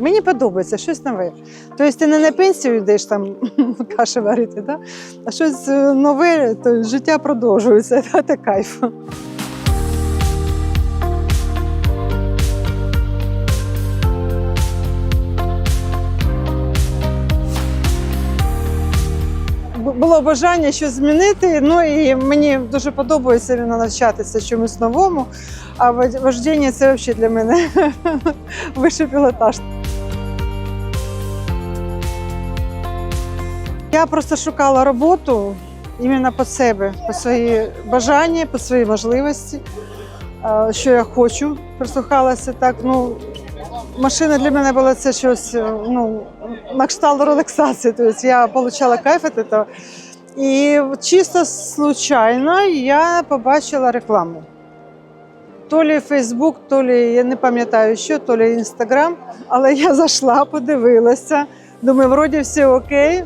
Мені подобається щось нове. Тобто ти не на пенсію йдеш там каші варити, да? а щось е, нове, то життя продовжується, да? це кайф. Було бажання щось змінити. Ну і мені дуже подобається навчатися чомусь новому. А вождіння це взагалі для мене вищий пілотаж. Я просто шукала роботу іменно під себе, по свої бажання, по свої можливості, е, що я хочу. Прислухалася так. Ну, машина для мене була це щось е, ну, на кшталт релаксації. Тобто я отримала кайф від цього. І чисто случайно я побачила рекламу. То лі Фейсбук, то лі я не пам'ятаю що, то лі Інстаграм. Але я зайшла, подивилася. Думаю, вроді все окей.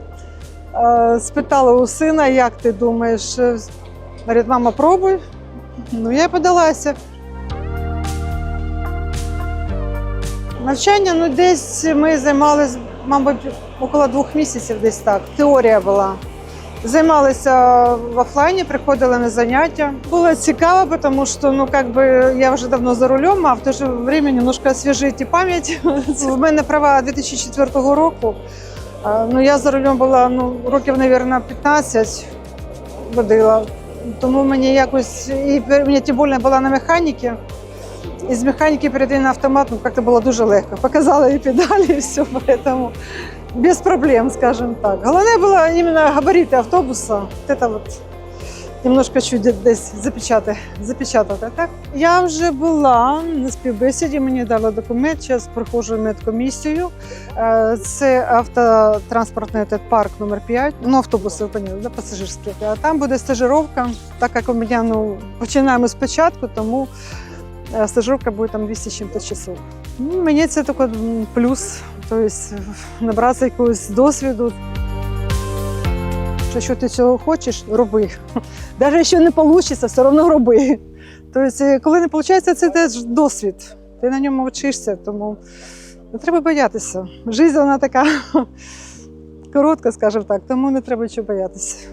Е, Спитала у сина, як ти думаєш? Е, Говорить, мама, пробуй. Ну, я подалася. Навчання, ну десь ми займалися, мабуть, около двох місяців, десь так. Теорія була. Займалися в офлайні, приходили на заняття. Було цікаво, тому що ну, как би, я вже давно за рулем, а в то же время немножко освіжити пам'ять. В мене права 2004 року. Ну, я за рулем була ну, років, мабуть, 15 водила. Тому мені якось, і мені тим більше була на механіки. І з механіки перейти на автомат ну, як-то було дуже легко. Показала і педалі, і все, поэтому без проблем, скажем так. Головне було іменно габарити автобуса. Вот это вот немножко чуть десь запечатати, запечатати. Так? Я вже була на співбесіді, мені дали документ, зараз проходжу медкомісію. Е, Це автотранспортний парк номер 5, ну автобуси, да, пасажирські. А Там буде стажировка, так як у мене ну, починаємо спочатку, тому е, стажировка буде там 200 чим-то часов. Ну, Мені це такий плюс, тобто набратися якогось досвіду. Якщо ти цього хочеш, роби. Навіть якщо не вийде, все одно роби. Тобто, е, коли не виходить, це теж досвід. Ти на ньому вчишся, тому не треба боятися. Життя вона така коротка, скажімо так, тому не треба чого боятися.